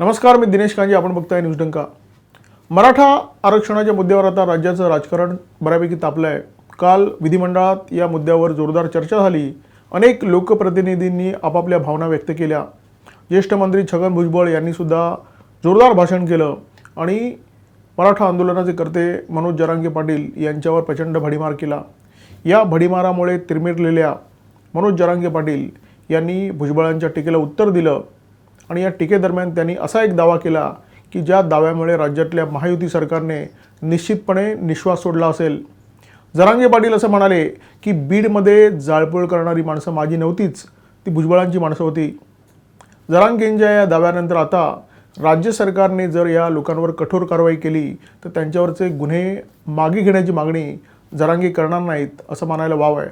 नमस्कार मी दिनेश कांजे आपण बघताय न्यूज डंका. मराठा आरक्षणाच्या मुद्द्यावर आता राज्याचं राजकारण बऱ्यापैकी तापलं आहे काल विधिमंडळात या मुद्द्यावर जोरदार चर्चा झाली. अनेक लोकप्रतिनिधींनी आपापल्या भावना व्यक्त केल्या. ज्येष्ठ मंत्री छगन भुजबळ यांनीसुद्धा जोरदार भाषण केलं. आणि मराठा आंदोलनाचे कर्ते मनोज जरांगे पाटील यांच्यावर प्रचंड भडीमार केला. या भडीमारामुळे तिरमिरलेल्या मनोज जरांगे पाटील यांनी भुजबळांच्या टीकेला उत्तर दिलं. आणि या टीकेदरम्यान त्यांनी असा एक दावा केला की ज्या दाव्यामुळे राज्यातल्या महायुती सरकारने निश्चितपणे निश्वास सोडला असेल. जरांगे पाटील असं म्हणाले की बीडमध्ये जाळपोळ करणारी माणसं माझी नव्हतीच ती भुजबळांची माणसं होती. जरांगेंच्या या दाव्यानंतर आता राज्य सरकारने जर या लोकांवर कठोर कारवाई केली तर त्यांच्यावरचे गुन्हे मागे घेण्याची मागणी जरांगे करणार नाहीत असं मानायला वाव आहे.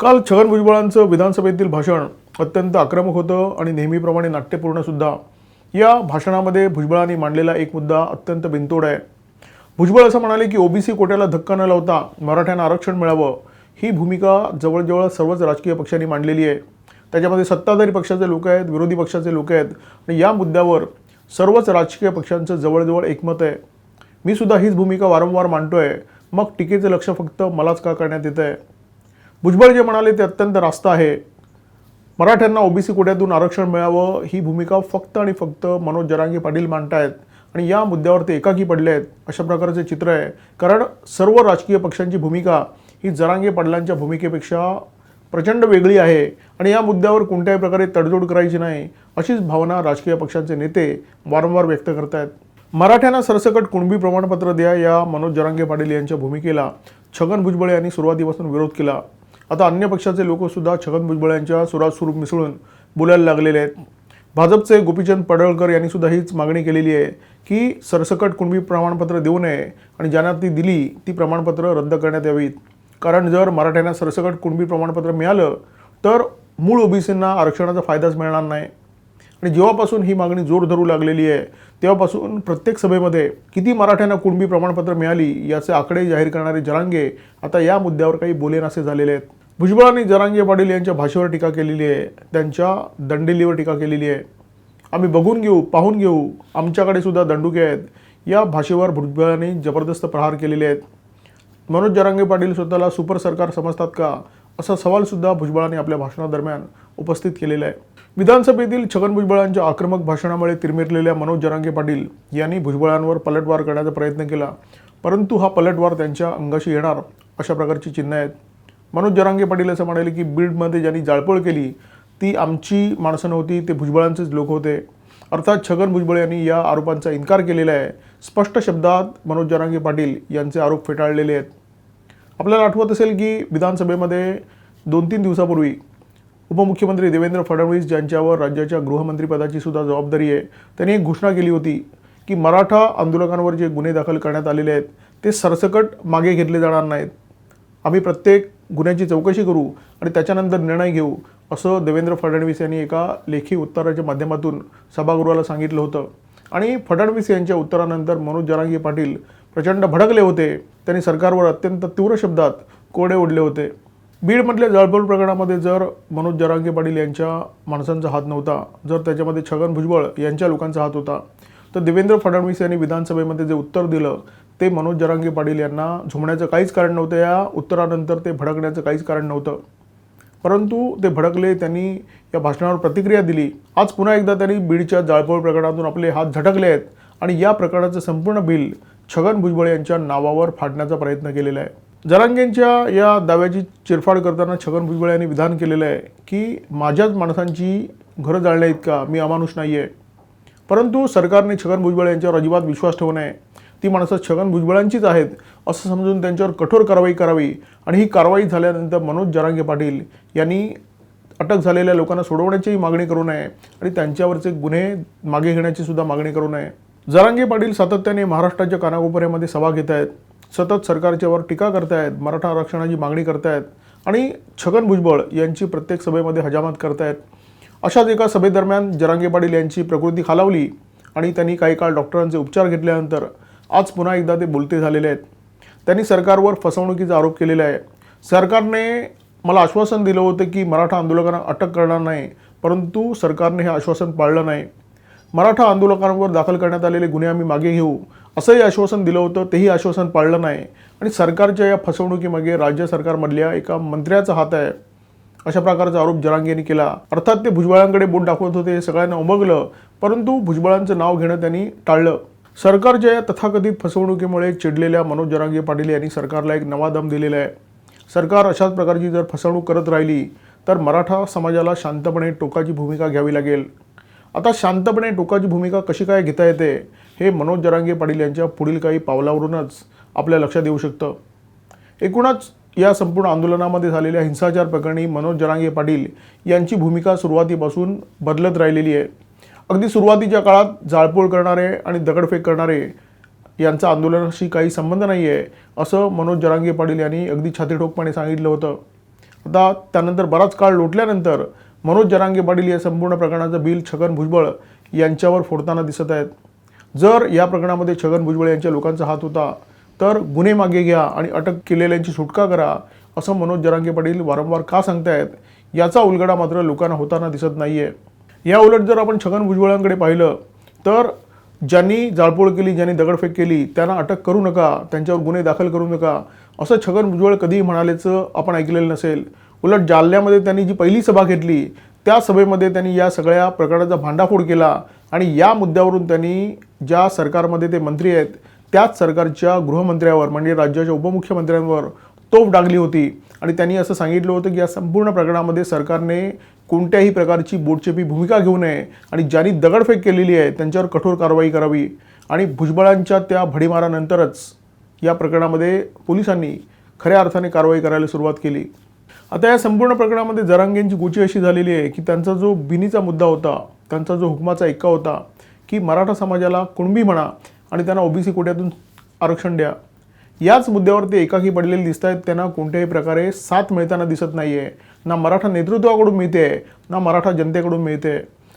काल छगन भुजबळांचं विधानसभेतील भाषण अत्यंत आक्रमक होतं आणि नेहमीप्रमाणे नाट्यपूर्णसुद्धा या भाषणामध्ये भुजबळांनी मांडलेला एक मुद्दा अत्यंत बिनतोड आहे. भुजबळ असं म्हणाले की ओबीसी कोट्याला धक्का न लावता मराठ्यांना आरक्षण मिळावं ही भूमिका जवळजवळ सर्वच राजकीय पक्षांनी मांडलेली आहे. त्याच्यामध्ये सत्ताधारी पक्षाचे लोक आहेत विरोधी पक्षाचे लोक आहेत आणि या मुद्द्यावर सर्वच राजकीय पक्षांचं जवळजवळ एकमत आहे. मी सुद्धा हीच भूमिका वारंवार मांडतो आहे मग टीकेचं लक्ष फक्त मलाच का करण्यात येतं आहे भुजबळ जे म्हणाले ते अत्यंत रास्त आहे. मराठ्यांना ओबीसी कोट्यातून आरक्षण मिळावं ही भूमिका फक्त आणि फक्त मनोज जरांगे पाटील मांडतायत. आणि या मुद्द्यावर ते एकाकी पडले आहेत अशा प्रकारचे चित्र आहे. कारण सर्व राजकीय पक्षांची भूमिका ही जरांगे पाटलांच्या भूमिकेपेक्षा प्रचंड वेगळी आहे. आणि या मुद्द्यावर कोणत्याही प्रकारे तडजोड करायची नाही अशीच भावना राजकीय पक्षांचे नेते वारंवार व्यक्त करत आहेत मराठ्यांना सरसकट कुणबी प्रमाणपत्र द्या या मनोज जरांगे पाटील यांच्या भूमिकेला छगन भुजबळ यांनी सुरुवातीपासून विरोध केला. आता अन्य पक्षाचे लोकसुद्धा छगन भुजबळ यांच्या सुरात स्वरूप मिसळून बोलायला लागलेले आहेत. भाजपचे गोपीचंद पडळकर यांनी सुद्धा हीच मागणी केलेली आहे की सरसकट कुणबी प्रमाणपत्र देऊ नये आणि ज्यांना ती दिली ती प्रमाणपत्र रद्द करण्यात यावीत. कारण जर मराठ्यांना सरसकट कुणबी प्रमाणपत्र मिळालं तर मूळ ओबीसींना आरक्षणाचा फायदाच मिळणार नाही. आणि जेव्हापासून ही मागणी जोर धरू लागलेली आहे तेव्हापासून प्रत्येक सभेमध्ये किती मराठ्यांना कुणबी प्रमाणपत्र मिळाली याचे आकडे जाहीर करणारे जरांगे आता या मुद्द्यावर काही बोलेनासे झालेले आहेत. भुजबळांनी जरांगे पाटील यांच्या भाषेवर टीका केलेली आहे त्यांच्या दंडेलीवर टीका केलेली आहे. आम्ही बघून घेऊ पाहून घेऊ. आमच्याकडे सुद्धा दंडुके आहेत. या भाषेवर भुजबळांनी जबरदस्त प्रहार केलेले आहेत. मनोज जरांगे पाटील स्वतःला सुपर सरकार समजतात का? असा सवालसुद्धा भुजबळांनी आपल्या भाषणादरम्यान उपस्थित केलेला आहे. विधानसभेतील छगन भुजबळांच्या आक्रमक भाषणामुळे तिरमिरलेल्या मनोज जरांगे पाटील यांनी भुजबळांवर पलटवार करण्याचा प्रयत्न केला. परंतु हा पलटवार त्यांच्या अंगाशी येणार अशा प्रकारची चिन्ह आहेत. मनोज जरांगे पाटील असं म्हणाले की बीडमध्ये ज्यांनी जाळपोळ केली ती आमची माणसं नव्हती ते भुजबळांचेच लोक होते. अर्थात छगन भुजबळ यांनी या आरोपांचा इन्कार केलेला आहे. स्पष्ट शब्दात मनोज जरांगे पाटील यांचे आरोप फेटाळलेले आहेत. आपल्याला आठवत असेल की विधानसभेमध्ये दोन तीन दिवसापूर्वी उपमुख्यमंत्री देवेंद्र फडणवीस ज्यांच्यावर राज्याच्या गृहमंत्रीपदाची सुद्धा जबाबदारी आहे त्यांनी एक घोषणा केली होती की मराठा आंदोलकांवर जे गुन्हे दाखल करण्यात आलेले आहेत ते सरसकट मागे घेतले जाणार नाहीत. आम्ही प्रत्येक गुन्ह्याची चौकशी करू आणि त्याच्यानंतर निर्णय घेऊ असं देवेंद्र फडणवीस यांनी एका लेखी उत्तराच्या माध्यमातून सभागृहाला सांगितलं होतं. आणि फडणवीस यांच्या उत्तरानंतर मनोज जरांगी पाटील प्रचंड भडकले होते. त्यांनी सरकारवर अत्यंत तीव्र शब्दात कोडे ओढले होते. बीडमधल्या जळपोळ प्रकरणामध्ये जर मनोज जरांगे पाटील यांच्या माणसांचा हात नव्हता जर त्याच्यामध्ये छगन भुजबळ यांच्या लोकांचा हात होता तर देवेंद्र फडणवीस यांनी विधानसभेमध्ये जे उत्तर दिलं ते मनोज जरांगे पाटील यांना झुमण्याचं काहीच कारण नव्हतं. या उत्तरानंतर ते भडकण्याचं काहीच कारण नव्हतं. परंतु ते भडकले त्यांनी या भाषणावर प्रतिक्रिया दिली. आज पुन्हा एकदा त्यांनी बीडच्या जाळपोळ प्रकरणातून आपले हात झटकले आहेत आणि या प्रकरणाचं संपूर्ण बिल छगन भुजबळ यांच्या नावावर फाडण्याचा प्रयत्न केलेला आहे. जरांगेंच्या या दाव्याची चिरफाड करताना छगन भुजबळ यांनी विधान केलेलं आहे की माझ्याच माणसांची घरं जाळल्या इतका मी अमानुष नाही आहे परंतु सरकारने छगन भुजबळ यांच्यावर अजिबात विश्वास ठेवू नये. ती माणसं छगन भुजबळांचीच आहेत असं समजून त्यांच्यावर कठोर कारवाई करावी आणि ही कारवाई झाल्यानंतर मनोज जरांगे पाटील यांनी अटक झालेल्या लोकांना सोडवण्याचीही मागणी करू नये आणि त्यांच्यावरचे गुन्हे मागे घेण्याची सुद्धा मागणी करू नये. जरांगे पाटील सातत्याने महाराष्ट्राच्या कानाकोपऱ्यामध्ये सभा घेत आहेत सतत सरकारच्यावर टीका करतायत मराठा आरक्षणाची मागणी करतायत आणि छगन भुजबळ यांची प्रत्येक सभेमध्ये हजामत करतायत अशाच एका सभेदरम्यान जरांगे पाटील यांची प्रकृती खालावली आणि त्यांनी काही काळ डॉक्टरांचे उपचार घेतल्यानंतर आज पुन्हा एकदा ते बोलते झालेले आहेत. त्यांनी सरकारवर फसवणुकीचा आरोप केलेला आहे. सरकारने मला आश्वासन दिलं होतं की मराठा आंदोलकांना अटक करणार नाही परंतु सरकारने हे आश्वासन पाळलं नाही. मराठा आंदोलकांवर दाखल करण्यात आलेले गुन्हे आम्ही मागे घेऊ असंही आश्वासन दिलं होतं तेही आश्वासन पाळलं नाही. आणि सरकारच्या या फसवणुकीमागे राज्य सरकारमधल्या एका मंत्र्याचा हात आहे. अशा प्रकारचा आरोप जरांगेंनी केला. अर्थात ते भुजबळांकडे बोट दाखवत होते सगळ्यांना उमगलं परंतु भुजबळांचं नाव घेणं त्यांनी टाळलं. सरकारच्या या तथाकथित फसवणुकीमुळे चिडलेल्या मनोज जरांगे पाटील यांनी सरकारला एक नवा दम दिलेला आहे. सरकार अशाच प्रकारची जर फसवणूक करत राहिली तर मराठा समाजाला शांतपणे टोकाची भूमिका घ्यावी लागेल. आता शांतपणे टोकाची भूमिका कशी काय घेता येते हे मनोज जरांगे पाटील यांच्या पुढील काही पावलावरूनच आपल्या लक्षात येऊ शकतं. एकूणच या संपूर्ण आंदोलनामध्ये झालेल्या हिंसाचार प्रकरणी मनोज जरांगे पाटील यांची भूमिका सुरुवातीपासून बदलत राहिलेली आहे. अगदी सुरुवातीच्या काळात जाळपोळ करणारे आणि दगडफेक करणारे यांचा आंदोलनाशी काही संबंध नाही आहे असं मनोज जरांगे पाटील यांनी अगदी छातीठोकपणे सांगितलं होतं. आता त्यानंतर बराच काळ लोटल्यानंतर मनोज जरांगे पाटील या संपूर्ण प्रकरणाचं बिल छगन भुजबळ यांच्यावर फोडताना दिसत आहेत. जर या प्रकरणामध्ये छगन भुजबळ यांच्या लोकांचा हात होता तर गुन्हे मागे घ्या आणि अटक केलेल्यांची सुटका करा असं मनोज जरांगे पाटील वारंवार का सांगतायत याचा उलगडा मात्र लोकांना होताना दिसत नाही आहे या उलट जर आपण छगन भुजबळांकडे पाहिलं तर ज्यांनी जाळपोळ केली ज्यांनी दगडफेक केली त्यांना अटक करू नका त्यांच्यावर गुन्हे दाखल करू नका असं छगन भुजबळ कधीही म्हणाल्याचं आपण ऐकलेलं नसेल. उलट जालन्यामध्ये त्यांनी जी पहिली सभा घेतली त्या सभेमध्ये त्यांनी या सगळ्या प्रकरणाचा भांडाफोड केला आणि या मुद्द्यावरून त्यांनी ज्या सरकारमध्ये ते मंत्री आहेत त्याच सरकारच्या गृहमंत्र्यावर म्हणजे राज्याच्या उपमुख्यमंत्र्यांवर तोफ डागली होती. आणि त्यांनी असं सांगितलं होतं की या संपूर्ण प्रकरणामध्ये सरकारने कोणत्याही प्रकारची बोटचेपी भूमिका घेऊ नये आणि ज्यांनी दगडफेक केलेली आहे त्यांच्यावर कठोर कारवाई करावी. आणि भुजबळांच्या त्या भडीमारानंतरच या प्रकरणामध्ये पोलिसांनी खऱ्या अर्थाने कारवाई करायला सुरुवात केली. आता या संपूर्ण प्रकरणामध्ये जरांगेंची गोची अशी झालेली आहे की त्यांचा जो बिनीचा मुद्दा होता त्यांचा जो हुकमाचा एक्का होता की मराठा समाजाला कुणबी म्हणा आणि त्यांना ओबीसी कोट्यातून आरक्षण द्या. याच मुद्द्यावर ते एकाकी पडलेले दिसत आहेत त्यांना कोणत्याही प्रकारे साथ मिळताना दिसत नाही आहे ना मराठा नेतृत्वाकडून मिळते ना मराठा जनतेकडून मिळते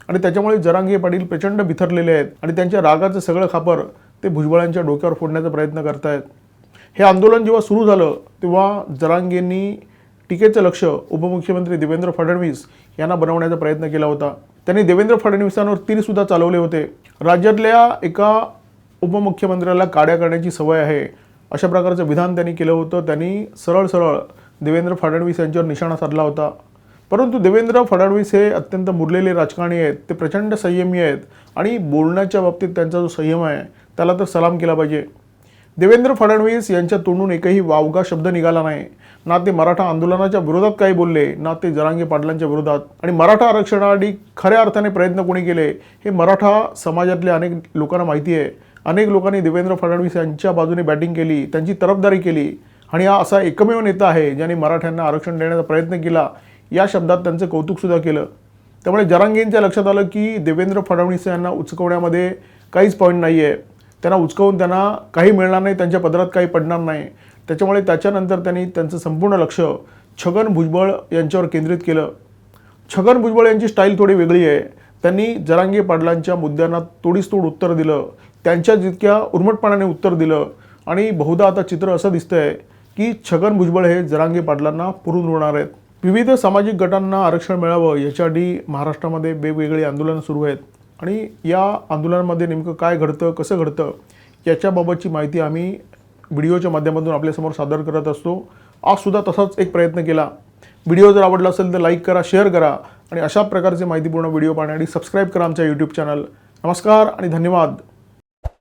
आणि त्याच्यामुळे जरांगे पाटील प्रचंड बिथरलेले आहेत आणि त्यांच्या रागाचं सगळं खापर ते भुजबळांच्या डोक्यावर फोडण्याचा प्रयत्न करतायत. हे आंदोलन जेव्हा सुरू झालं तेव्हा जरांगेंनी टीकेचं लक्ष उपमुख्यमंत्री देवेंद्र फडणवीस यांना बनवण्याचा प्रयत्न केला होता. त्यांनी देवेंद्र फडणवीसांवर तीरसुद्धा चालवले होते. राज्यातल्या एका उपमुख्यमंत्र्याला काड्या करण्याची सवय आहे अशा प्रकारचं विधान त्यांनी केलं होतं. त्यांनी सरळ सरळ देवेंद्र फडणवीस यांच्यावर निशाणा साधला होता. परंतु देवेंद्र फडणवीस हे अत्यंत मुरलेले राजकारणी आहेत ते प्रचंड संयमी आहेत आणि बोलण्याच्या बाबतीत त्यांचा जो संयम आहे त्याला तर सलाम केला पाहिजे. देवेंद्र फडणवीस यांच्या तोंडून एकही वावगा शब्द निघाला नाही. ना ते मराठा आंदोलनाच्या विरोधात काही बोलले ना ते जरांगे पाटलांच्या विरोधात. आणि मराठा आरक्षणासाठी खऱ्या अर्थाने प्रयत्न कोणी केले हे मराठा समाजातल्या अनेक लोकांना माहिती आहे. अनेक लोकांनी देवेंद्र फडणवीस यांच्या बाजूने बॅटिंग केली त्यांची तरफदारी केली आणि हा असा एकमेव नेता आहे ज्याने मराठ्यांना आरक्षण देण्याचा प्रयत्न केला या शब्दात त्यांचं कौतुकसुद्धा केलं. त्यामुळे जरांगेंच्या लक्षात आलं की देवेंद्र फडणवीस यांना उचकवण्यामध्ये काहीच पॉईंट नाही आहे त्यांना उचकवून त्यांना काही मिळणार नाही त्यांच्या पदरात काही पडणार नाही. त्याच्यामुळे त्याच्यानंतर त्यांनी त्यांचं संपूर्ण लक्ष छगन भुजबळ यांच्यावर केंद्रित केलं. छगन भुजबळ यांची स्टाईल थोडी वेगळी आहे. त्यांनी जरांगे पाटलांच्या मुद्द्यांना तोडीस तोड उत्तर दिलं. त्यांच्या जितक्या उर्मटपणाने उत्तर दिलं आणि बहुधा आता चित्र असं दिसतंय की छगन भुजबळ हे जरांगे पाटलांना पुरून उरणार आहेत. विविध सामाजिक गटांना आरक्षण मिळावं याच्यासाठी महाराष्ट्रामध्ये वेगवेगळी आंदोलनं सुरू आहेत. आणि या आंदोलनामध्ये नेमकं काय घडतं कसं घडतं याच्याबाबतची माहिती आम्ही व्हिडिओच्या माध्यमातून आपल्यासमोर सादर करत असतो. आजसुद्धा तसाच एक प्रयत्न केला. व्हिडिओ जर आवडला असेल तर लाईक करा शेअर करा आणि अशा प्रकारचे माहितीपूर्ण व्हिडिओ पाहण्यासाठी सबस्क्राईब करा आमच्या यूट्यूब चॅनल. नमस्कार आणि धन्यवाद.